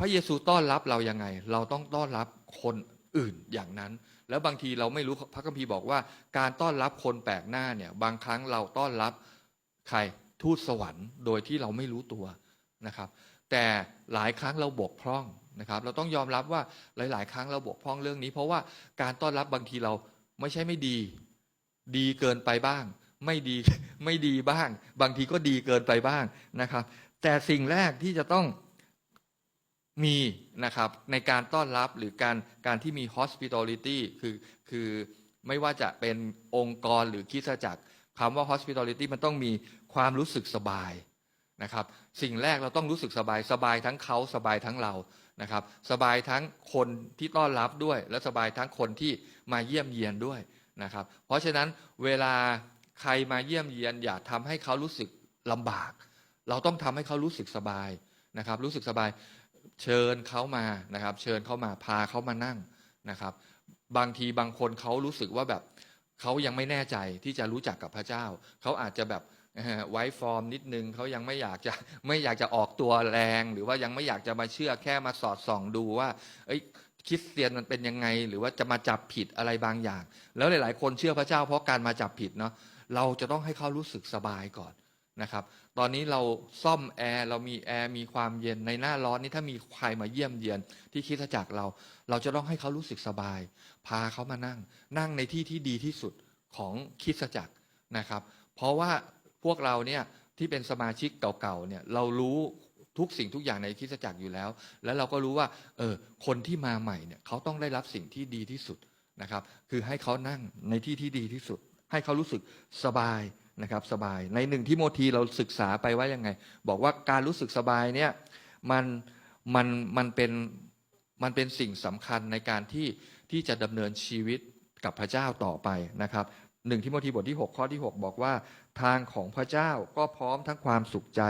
พระเยซูต้อนรับเรายังไง เราต้องต้อนรับคนอื่นอย่างนั้น แล้วบางทีเราไม่รู้พระคัมภีร์บอกว่า การต้อนรับคนแปลกหน้าเนี่ยบางครั้งเราต้อนรับใครทูตสวรรค์ โดยที่เราไม่รู้ตัวนะครับ แต่หลายครั้งเราบกพร่องนะครับ เราต้องยอมรับว่าหลาย ๆ ครั้งเราบกพร่องเรื่องนี้ เพราะว่าการต้อนรับบางทีเราไม่ใช่ไม่ดี ดีเกินไปบ้าง ไม่ดีไม่ดีบ้าง บางทีก็ดีเกินไปบ้างนะครับ แต่สิ่งแรกที่จะต้อง มีนะครับในการต้อนรับหรือการการที่มี hospitality คือคือไม่ว่าจะเป็นองค์กรหรือคิสจักรคำว่า hospitality มันต้องมีความรู้สึกสบายนะครับ สิ่งแรกเราต้องรู้สึกสบายสบายทั้งเขาสบายทั้งเรานะครับ สบายทั้งคนที่ต้อนรับด้วย และสบายทั้งคนที่มาเยี่ยมเยียนด้วยนะครับ เพราะฉะนั้นเวลาใครมาเยี่ยมเยียน อย่าทำให้เขารู้สึกลำบาก เราต้องทำให้เขารู้สึกสบายนะครับ รู้สึกสบาย เชิญเขามานะครับ เชิญเขามาพาเขามานั่งนะครับ บางทีบางคนเขารู้สึกว่าแบบเขายังไม่แน่ใจที่จะรู้จักกับพระเจ้า เขาอาจจะแบบไว้ฟอร์มนิดนึงเขายังไม่อยากจะไม่อยากจะออกตัวแรง หรือว่ายังไม่อยากจะมาเชื่อแค่มาสอดส่องดูว่าเอ้คริสเตียนมันเป็นยังไง หรือว่าจะมาจับผิดอะไรบางอย่าง แล้วหลาย ๆ คนเชื่อพระเจ้าเพราะการมาจับผิดเนาะเราจะต้องให้เขารู้สึกสบายก่อน นะครับ ตอนนี้เราซ่อมแอร์เรามีแอร์มีความเย็นในหน้าร้อนนี่ถ้ามีใครมาเยี่ยมเยียนที่คิดจักรเรา เราจะต้องให้เขารู้สึกสบาย พาเขามานั่ง นั่งในที่ที่ดีที่สุดของคิดจักรนะครับ เพราะว่าพวกเราเนี่ยที่เป็นสมาชิกเก่าๆเนี่ยเรารู้ทุกสิ่งทุกอย่างในคิสจักรอยู่แล้ว แล้วเราก็รู้ว่าเออคนที่มาใหม่เนี่ยเขาต้องได้รับสิ่งที่ดีที่สุดนะครับ คือให้เขานั่งในที่ที่ดีที่สุด ให้เขารู้สึกสบาย นะครับสบายในหนึ่งที่โมทีเราศึกษาไปว่ายังไง บอกว่าการรู้สึกสบายเนี่ยมันมันมันเป็นมันเป็นสิ่งสำคัญในการที่ที่จะดำเนินชีวิตกับพระเจ้าต่อไปนะครับหนึ่งที่โมทีบทที่ 6 ข้อที่ 6 บอกว่าทางของพระเจ้าก็พร้อมทั้งความสุขใจ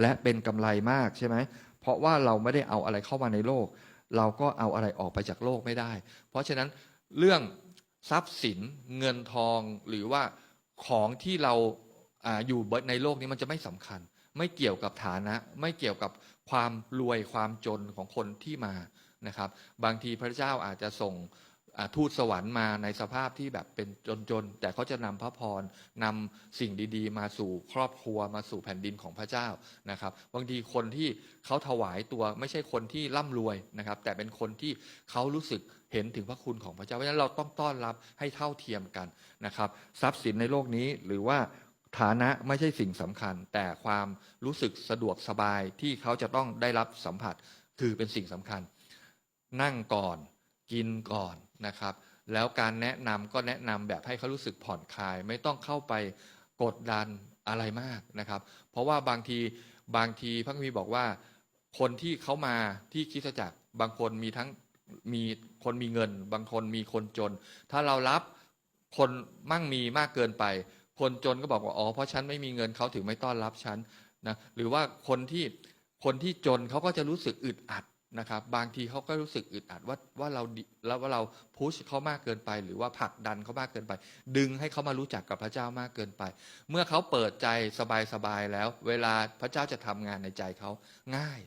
และเป็นกำไรมากใช่ไหมเพราะว่าเราไม่ได้เอาอะไรเข้ามาในโลก เราก็เอาอะไรออกไปจากโลกไม่ได้ เพราะฉะนั้นเรื่องทรัพย์สินเงินทองหรือว่า ของที่เราออยู่ในโลกนี้มันจะไม่สำคัญ ไม่เกี่ยวกับฐานะ ไม่เกี่ยวกับความรวยความจนของคนที่มานะครับ บางทีพระเจ้าอาจจะส่ง ทูตสวรรค์มาในสภาพที่แบบเป็นจนๆ แต่เขาจะนำพระพรนำสิ่งดีๆ มาสู่ครอบครัวมาสู่แผ่นดินของพระเจ้านะครับบางทีคนที่เขาถวายตัวไม่ใช่คนที่ร่ำรวยนะครับ แต่เป็นคนที่เขารู้สึกเห็นถึงพระคุณของพระเจ้าเพราะฉะนั้นเราต้องต้อนรับให้เท่าเทียมกันนะครับ ทรัพย์สินในโลกนี้หรือว่าฐานะไม่ใช่สิ่งสำคัญ แต่ความรู้สึกสะดวกสบายที่เขาจะต้องได้รับสัมผัสคือเป็นสิ่งสำคัญ นั่งก่อน กินก่อนนะครับ แล้วการแนะนำก็แนะนำแบบให้เขารู้สึกผ่อนคลาย ไม่ต้องเข้าไปกดดันอะไรมากนะครับ เพราะว่าบางทีบางทีพระคัมภีร์บอกว่า คนที่เขามาที่คริสตจักรบางคนมีทั้งมีคนมีเงิน บางคนมีคนจน ถ้าเรารับคนมั่งมีมากเกินไป คนจนก็บอกว่าอ๋อเพราะฉันไม่มีเงินเขาถึงไม่ต้อนรับฉันนะหรือว่าคนที่คนที่จนเขาก็จะรู้สึกอึดอัด นะครับบางทีเขาก็รู้สึกอึดอัดว่าว่าเราแล้วว่าเราพุชเขามากเกินไป หรือว่าผลักดันเขามากเกินไป ดึงให้เขามารู้จักกับพระเจ้ามากเกินไป เมื่อเขาเปิดใจสบายๆแล้ว เวลาพระเจ้าจะทำงานในใจเขาง่าย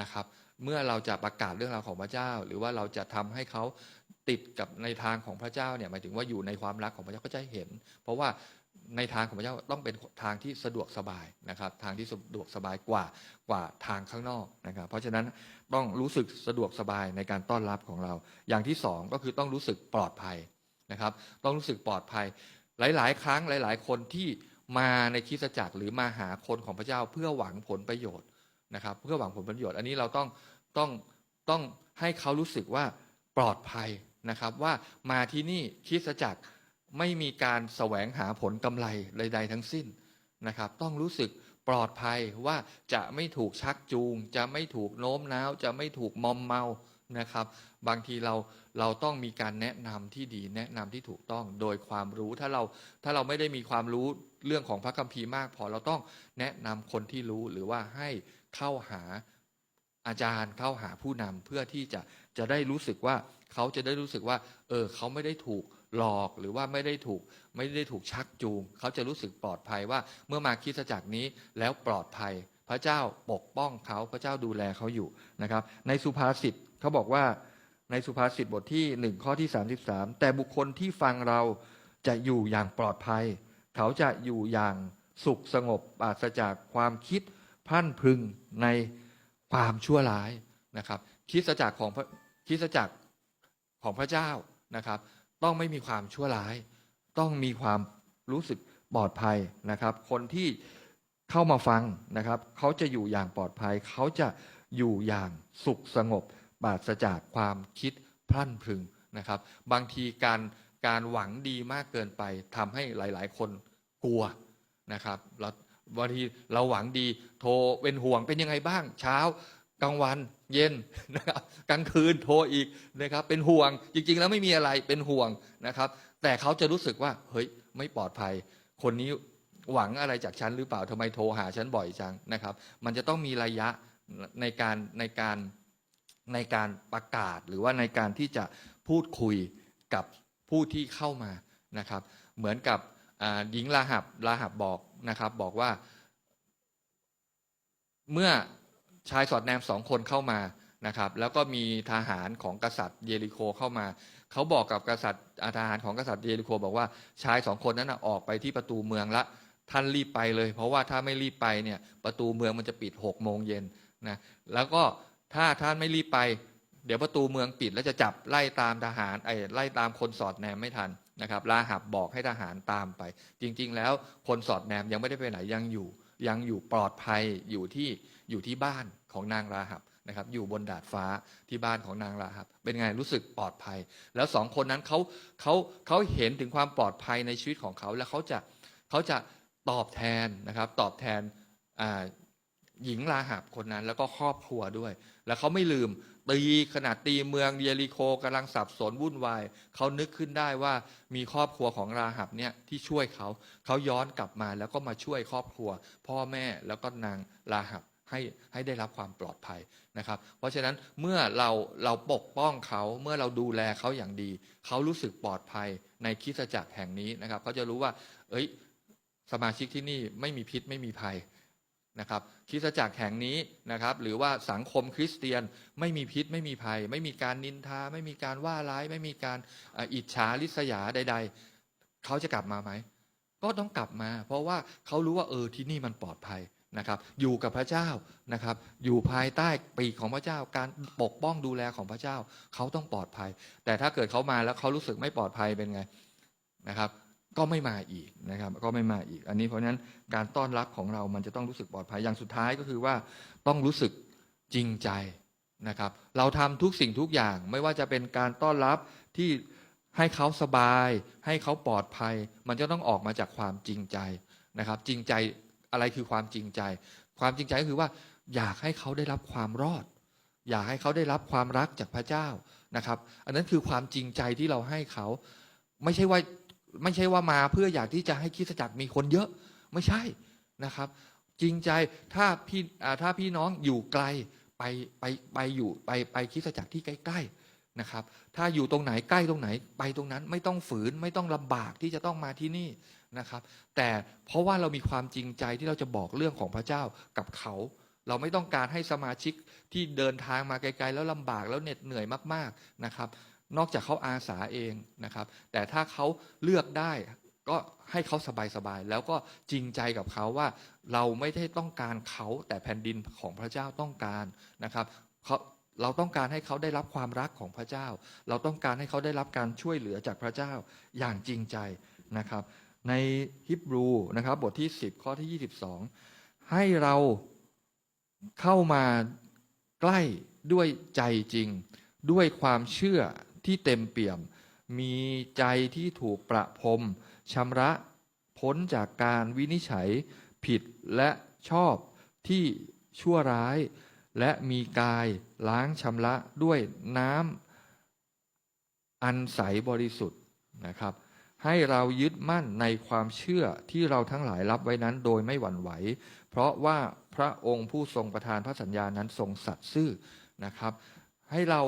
นะครับ เมื่อเราจะประกาศเรื่องราวของพระเจ้า หรือว่าเราจะทำให้เขาติดกับในทางของพระเจ้าเนี่ยหมายถึงว่าอยู่ในความรักของพระเจ้าก็จะเห็น เพราะว่า ในทางของพระเจ้าต้องเป็นทางที่สะดวกสบายนะครับ ทางที่สะดวกสบายกว่ากว่าทางข้างนอกนะครับ เพราะฉะนั้นต้องรู้สึกสะดวกสบายในการต้อนรับของเรา อย่างที่สองก็คือต้องรู้สึกปลอดภัยนะครับ ต้องรู้สึกปลอดภัย หลาย ๆ ครั้งหลาย ๆ คนที่มาในคริสตจักรหรือมาหาคนของพระเจ้าเพื่อหวังผลประโยชน์นะครับ เพื่อหวังผลประโยชน์ อันนี้เราต้องต้องต้องให้เขารู้สึกว่าปลอดภัยนะครับ ว่ามาที่นี่คริสตจักร ไม่มีการแสวงหาผลกำไรใด ๆ ทั้งสิ้นนะครับ ต้องรู้สึกปลอดภัยว่าจะไม่ถูกชักจูง จะไม่ถูกโน้มน้าว จะไม่ถูกมอมเมานะครับ บางทีเราเราต้องมีการแนะนำที่ดีแนะนำที่ถูกต้องโดยความรู้ถ้าเราถ้าเราไม่ได้มีความรู้เรื่องของพระคัมภีร์มาก พอเราต้องแนะนำคนที่รู้หรือว่าให้เข้าหาอาจารย์เข้าหาผู้นำเพื่อที่จะจะได้รู้สึกว่าเขาจะได้รู้สึกว่า เออเขาไม่ได้ถูก หลอกหรือว่าไม่ได้ถูกไม่ได้ถูกชักจูง เขาจะรู้สึกปลอดภัยว่าเมื่อมาคริสตจักรนี้แล้วปลอดภัย พระเจ้าปกป้องเขาพระเจ้าดูแลเขาอยู่นะครับ ในสุภาษิตเขาบอกว่าในสุภาษิตบทที่หนึ่งข้อที่ 33 แต่บุคคลที่ฟังเราจะอยู่อย่างปลอดภัย เขาจะอยู่อย่างสุขสงบปราศจากความคิดพรั่นพึงในความชั่วร้ายนะครับคิดจักรของพระคิดจักรของพระเจ้านะครับ ต้องไม่มีความชั่วร้าย ต้องมีความรู้สึกปลอดภัยนะครับ คนที่เข้ามาฟังนะครับ เขาจะอยู่อย่างปลอดภัย เขาจะอยู่อย่างสุขสงบปราศจากความคิดพรั่นพรึงนะครับ บางทีการการหวังดีมากเกินไปทำให้หลาย ๆ คนกลัวนะครับเราบางทีเราหวังดีโทรเป็นห่วงเป็นยังไงบ้าง เช้ากลางวัน เย็นนะครับกลางคืนโทรอีกนะครับเป็นห่วงจริง ๆ แล้วไม่มีอะไรเป็นห่วงนะครับ แต่เขาจะรู้สึกว่าเฮ้ยไม่ปลอดภัย คนนี้หวังอะไรจากฉันหรือเปล่าทำไมโทรหาฉันบ่อยจังนะครับ มันจะต้องมีระยะในการในการในการประกาศหรือว่าในการที่จะพูดคุยกับผู้ที่เข้ามานะครับ เหมือนกับหญิงลาหับลาหับบอกนะครับบอกว่า เมื่อ ชายสอดแนมสองคนเข้ามานะครับ แล้วก็มีทหารของกษัตริย์เยริโคเข้ามา เขาบอกกับกษัตริย์ทหารของกษัตริย์เยริโคบอกว่าชายสองคนนั้นนะออกไปที่ประตูเมืองละท่านรีบไปเลย เพราะว่าถ้าไม่รีบไปเนี่ยประตูเมืองมันจะปิดหกโมงเย็นนะแล้วก็ถ้าท่านไม่รีบไป เดี๋ยวประตูเมืองปิดแล้วจะจับไล่ตามทหารไอ้ไล่ตามคนสอดแนมไม่ทันนะครับลาหับบอกให้ทหารตามไป จริง ๆ แล้วคนสอดแนมยังไม่ได้ไปไหนยังอยู่ ยังอยู่ปลอดภัยอยู่ที่ อยู่ที่บ้านของนางราหับนะครับ อยู่บนดาดฟ้าที่บ้านของนางราหับ เป็นไงรู้สึกปลอดภัย แล้วสองคนนั้นเขาเขาเขาเห็นถึงความปลอดภัยในชีวิตของเขา แล้วเขาจะเขาจะตอบแทนนะครับ ตอบแทนอ่าหญิงราหับคนนั้นแล้วก็ครอบครัวด้วย แล้วเขาไม่ลืมตีขนาดตีเมืองเยริโคกำลังสับสนวุ่นวายเขานึกขึ้นได้ว่ามีครอบครัวของราหับเนี่ยที่ช่วยเขาเขาย้อนกลับมาแล้วก็มาช่วยครอบครัว พ่อแม่แล้วก็นางราหับ ให้ให้ได้รับความปลอดภัยนะครับ เพราะฉะนั้นเมื่อเราเราปกป้องเขาเมื่อเราดูแลเขาอย่างดี เขารู้สึกปลอดภัยในคริสตจักรแห่งนี้นะครับเขาจะรู้ว่า เอ้ย สมาชิกที่นี่ไม่มีพิษไม่มีภัยนะครับคริสตจักรแห่งนี้นะครับหรือว่าสังคมคริสเตียนไม่มีพิษไม่มีภัย ไม่มีการนินทา ไม่มีการว่าร้าย ไม่มีการอิจฉาริษยาใด ๆ เขาจะกลับมาไหม ก็ต้องกลับมา เพราะว่าเขารู้ว่าเออที่นี่มันปลอดภัย นะครับอยู่กับพระเจ้านะครับอยู่ภายใต้ปีกของพระเจ้า การปกป้องดูแลของพระเจ้า เขาต้องปลอดภัย แต่ถ้าเกิดเขามาแล้วเขารู้สึกไม่ปลอดภัยเป็นไงนะครับ ก็ไม่มาอีกนะครับ ก็ไม่มาอีก อันนี้เพราะฉะนั้นการต้อนรับของเรามันจะต้องรู้สึกปลอดภัยอย่างสุดท้ายก็คือว่าต้องรู้สึกจริงใจนะครับ เราทำทุกสิ่งทุกอย่างไม่ว่าจะเป็นการต้อนรับที่ให้เขาสบาย ให้เขาปลอดภัย มันจะต้องออกมาจากความจริงใจนะครับ จริงใจ อะไรคือความจริงใจ ความจริงใจก็คือว่า อยากให้เขาได้รับความรอด อยากให้เขาได้รับความรักจากพระเจ้านะครับ อันนั้นคือความจริงใจที่เราให้เขา ไม่ใช่ว่าไม่ใช่ว่ามาเพื่ออยากที่จะให้คริสตจักรมีคนเยอะไม่ใช่นะครับ จริงใจถ้าพี่ถ้าพี่น้องอยู่ไกลไปไปไปอยู่ไปไปคริสตจักรที่ใกล้ๆ นะครับ ถ้าอยู่ตรงไหนใกล้ตรงไหนไปตรงนั้นไม่ต้องฝืนไม่ต้องลำบากที่จะต้องมาที่นี่นะครับ แต่เพราะว่าเรามีความจริงใจที่เราจะบอกเรื่องของพระเจ้ากับเขา เราไม่ต้องการให้สมาชิกที่เดินทางมาไกลๆ แล้วลำบากแล้วเหน็ดเหนื่อยมากๆนะครับ นอกจากเขาอาสาเองนะครับ แต่ถ้าเขาเลือกได้ก็ให้เขาสบายๆ แล้วก็จริงใจกับเขาว่าเราไม่ได้ต้องการเขาแต่แผ่นดินของพระเจ้าต้องการนะครับเขา เราต้องการให้เขาได้รับความรักของพระเจ้า เราต้องการให้เขาได้รับการช่วยเหลือจากพระเจ้าอย่างจริงใจนะครับ ในฮิบรูนะครับบทที่ 10 ข้อที่ 22 ให้เราเข้ามาใกล้ด้วยใจจริง ด้วยความเชื่อที่เต็มเปี่ยม มีใจที่ถูกประพรมชำระพ้นจากการวินิจฉัยผิดและชอบที่ชั่วร้าย และมีกายล้างชำระด้วยน้ำอันใสบริสุทธิ์นะครับ ให้เรายึดมั่นในความเชื่อที่เราทั้งหลายรับไว้นั้นโดยไม่หวั่นไหว เพราะว่าพระองค์ผู้ทรงประทานพระสัญญานั้นทรงสัตย์ซื่อนะครับ ให้เรา